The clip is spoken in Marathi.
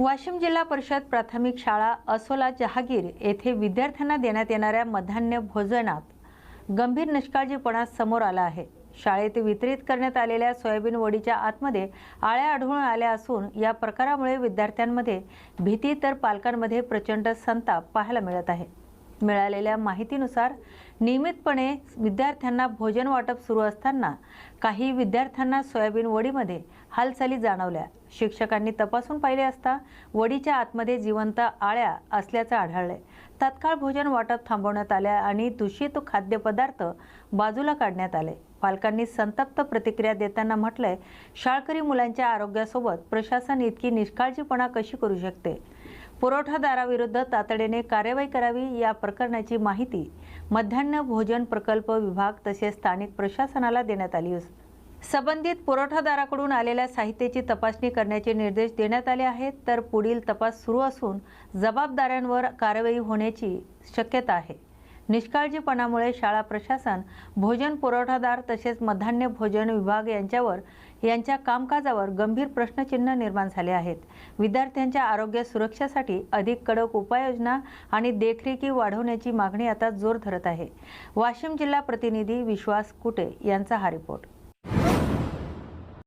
वाशिम जिल्हा परिषद प्राथमिक शाळा असोला जहागीर येथे विद्यार्थ्यांना देण्यात येणाऱ्या मध्यान्ह भोजनात गंभीर निष्काळजीपणा समोर आला आहे. शाळेत वितरित करण्यात आलेल्या सोयाबीन वडीच्या आतमध्ये आळ्या आढळून आल्या असून या प्रकारामुळे विद्यार्थ्यांमध्ये भीती तर पालकांमध्ये प्रचंड संताप पाहायला मिळत आहे. मिळालेल्या माहितीनुसार नियमितपणे विद्यार्थ्यांना भोजन वाटप सुरू असताना काही विद्यार्थ्यांना सोयाबीन वडीमध्ये हालचाली जाणवल्या. शिक्षकांनी तपासून पाहिले असता वडीच्या आतमध्ये जिवंत आळ्या असल्याचं आढळले तत्काळ भोजन वाटप थांबवण्यात आल्या आणि दूषित खाद्यपदार्थ बाजूला काढण्यात आले. पालकांनी संतप्त प्रतिक्रिया देताना म्हटलंय शाळकरी मुलांच्या आरोग्यासोबत प्रशासन इतकी निष्काळजीपणा कशी करू शकते? पुरवठादाराविरुद्ध तातडीने कार्यवाही करावी या प्रकरणाची माहिती मध्यान्ह भोजन प्रकल्प विभाग तसेच स्थानिक प्रशासनाला देण्यात आली संबंधित पुरवठादाराकडून आलेल्या साहित्याची तपासणी करण्याचे निर्देश देण्यात आले आहेत तर पुढील तपास सुरू असून जबाबदाऱ्यांवर कारवाई होण्याची शक्यता आहे. निष्काळजीपणामुळे शाळा प्रशासन भोजन पुरवठादार तसेच मध्यान्ह भोजन विभाग यांच्यावर यांच्या कामकाजावर गंभीर प्रश्नचिन्ह निर्माण झाले आहेत. विद्यार्थ्यांच्या आरोग्य सुरक्षेसाठी अधिक कडक उपाययोजना आणि देखरेखी वाढवण्याची मागणी आता जोर धरत आहे. वाशिम जिल्हा प्रतिनिधी विश्वास कुटे यांचा हा रिपोर्ट.